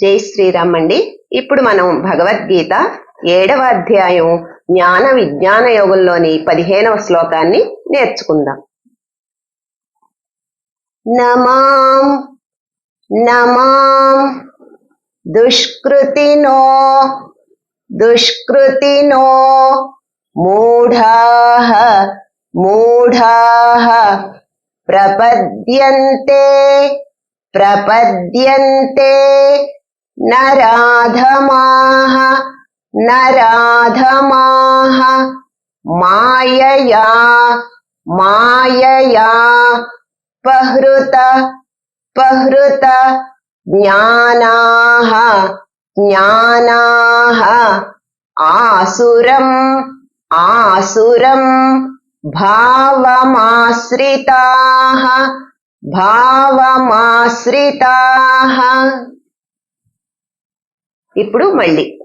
జై శ్రీరామ్ అండి. ఇప్పుడు మనం భగవద్గీత ఏడవ అధ్యాయం జ్ఞాన విజ్ఞాన యోగంలోని పదిహేనవ శ్లోకాన్ని నేర్చుకుందాం. నమాం నమాం దుష్కృతినో దుష్కృతినో మూఢాః మూఢాః ప్రపద్యంతే ప్రపద్యంతే నరాధమాః నరాధమాః మాయయా మాయయా పహృత పహృత జ్ఞానాః జ్ఞానాః ఆసురం ఆసురం భావమాశ్రితాః భావమాశ్రితాః ఇప్పుడు మళ్ళీ.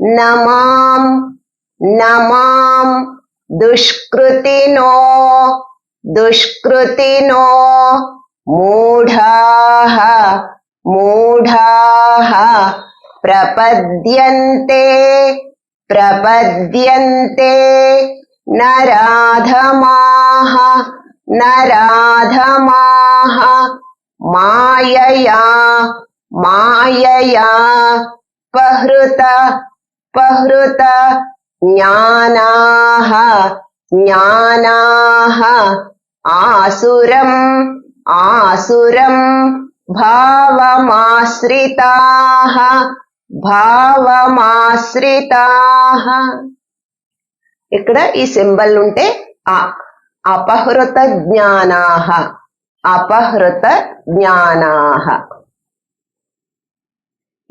నమాం నమాం దుష్కృతినో దుష్కృతినో మూఢాః మూఢాః ప్రపద్యంతే ప్రపద్యంతే నరాధమాః నరాధమాః మాయయా మాయయా పహృత పహృత జ్ఞానాః జ్ఞానాః ఆసురం ఆసురం భావమాశ్రితాః భావమాశ్రితాః ఇక్కడ ఈ సింబల్ ఉంటే ఆ అపహృత జ్ఞానాః అపహృత జ్ఞానాః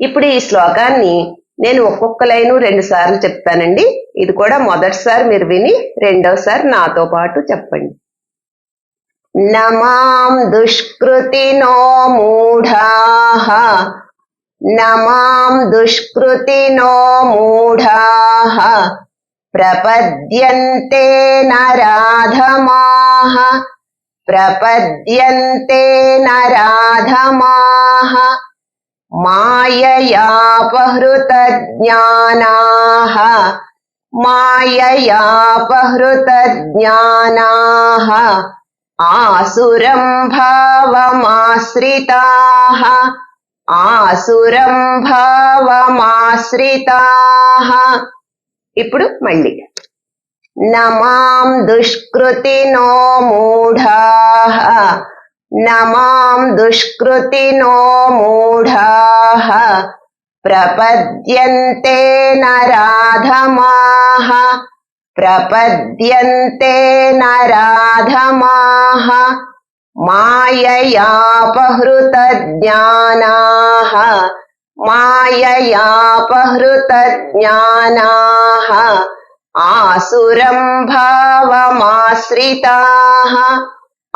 ఇప్పుడు ఈ శ్లోకాన్ని నేను ఒక్కొక్క లైను రెండు సార్లు చెప్తానండి. ఇది కూడా మొదటిసారి మీరు విని రెండోసారి నాతో పాటు చెప్పండి. నమాం దుష్కృతినో మూఢా. నమాం దుష్కృతినో మూఢా. ప్రపద్యంతే నరాధమాహ ప్రపద్యంతే నరాధమాహ మాయయాపహృత జ్ఞానాః మాయయాపహృత జ్ఞానాః ఆసురం భావమాశ్రితాః ఆసురం భావమాశ్రితాః ఇప్పుడు మళ్ళీ. నమాం దుష్కృతినో మూఢాః. నమాం దుష్కృతినో మూఢాః ప్రపద్యంతే నరాధమాః ప్రపద్యంతే నరాధమాః మాయయాపహృత జ్ఞానాః మాయయాపహృత జ్ఞానాః ఆసురం భావమాశ్రితాః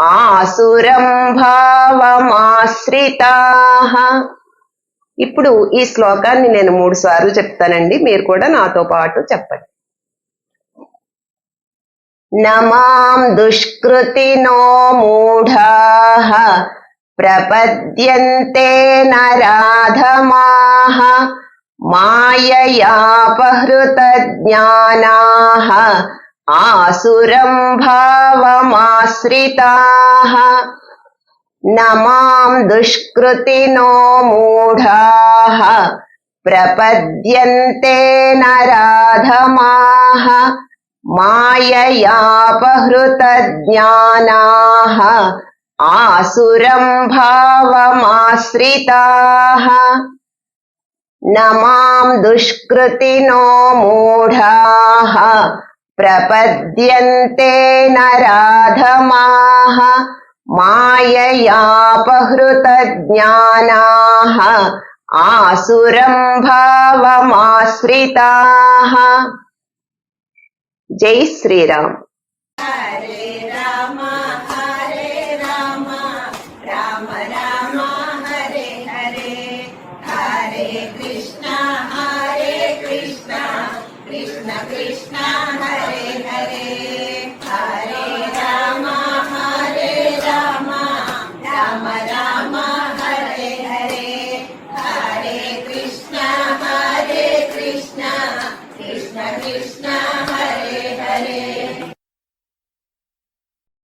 ఆసురం భావమాశ్రితా. ఇప్పుడు ఈ శ్లోకాన్ని నేను మూడు సార్లు చెప్తానండి. మీరు కూడా నాతో పాటు చెప్పండి. నమాం దుష్కృతినో మూఢా. ప్రపద్యంతే నరాధమా. మాయయాపహృత జ్ఞానా ఆసురం భావమాశ్రితాః నమాం దుష్కృతినో మూఢాః ప్రపద్యంతే నరాధమాః మాయయాపహృత జ్ఞానాః ఆసురం భావమాశ్రితాః నమాం దుష్కృతినో మూఢాః ప్రపద్యంతే నరాధమాః మాయయాపహృత జ్ఞానాః ఆసురం భావమాశ్రితాః జై శ్రీరామ్